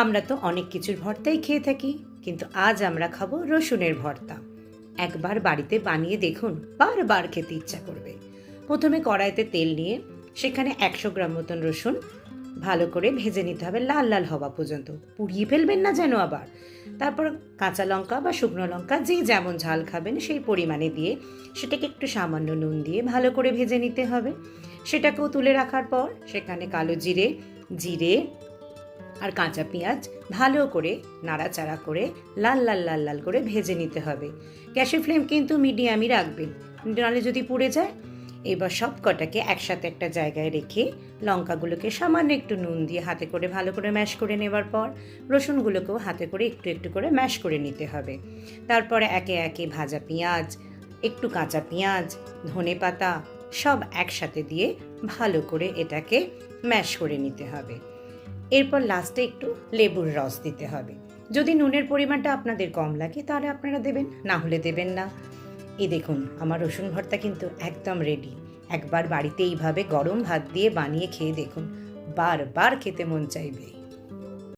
আমরা তো অনেক কিছুর ভর্তাই খেয়ে থাকি, কিন্তু আজ আমরা খাব রসুনের ভর্তা। একবার বাড়িতে বানিয়ে দেখুন, বারবার খেতে ইচ্ছা করবে। প্রথমে কড়াইতে তেল নিয়ে সেখানে একশো গ্রাম মতন রসুন, ভালো করে ভেজে নিতে হবে লাল লাল হওয়া পর্যন্ত। পুড়িয়ে ফেলবেন না যেন আবার। তারপর কাঁচা লঙ্কা বা শুকনো লঙ্কা যে যেমন ঝাল খাবেন সেই পরিমাণে দিয়ে সেটাকে একটু সামান্য নুন দিয়ে ভালো করে ভেজে নিতে হবে। সেটাকেও তুলে রাখার পর সেখানে কালো জিরে জিরে আর কাঁচা পেঁয়াজ ভালো করে নাড়াচাড়া করে লাল লাল লাল লাল করে ভেজে নিতে হবে। গ্যাসের ফ্লেম কিন্তু মিডিয়ামই রাখবেন, নাহলে যদি পুড়ে যায়। এবার সব কটাকে একসাথে একটা জায়গায় রেখে লঙ্কাগুলোকে সামান্য একটু নুন দিয়ে হাতে করে ভালো করে ম্যাশ করে নেবার পর রসুনগুলোকেও হাতে করে একটু একটু করে ম্যাশ করে নিতে হবে। তারপরে একে একে ভাজা পেঁয়াজ, একটু কাঁচা পেঁয়াজ, ধনে পাতা সব একসাথে দিয়ে ভালো করে এটাকে ম্যাশ করে নিতে হবে। এরপর লাস্টে একটু লেবুর রস দিতে হবে। যদি নুনের পরিমাণটা আপনাদের কম লাগে, তাহলে আপনারা দেবেন, না হলে দেবেন না। এই দেখুন, আমার রসুন ভর্তা কিন্তু একদম রেডি একবার বাড়িতে এইভাবে গরম ভাত দিয়ে বানিয়ে খেয়ে দেখুন, বারবার খেতে মন চাইবে।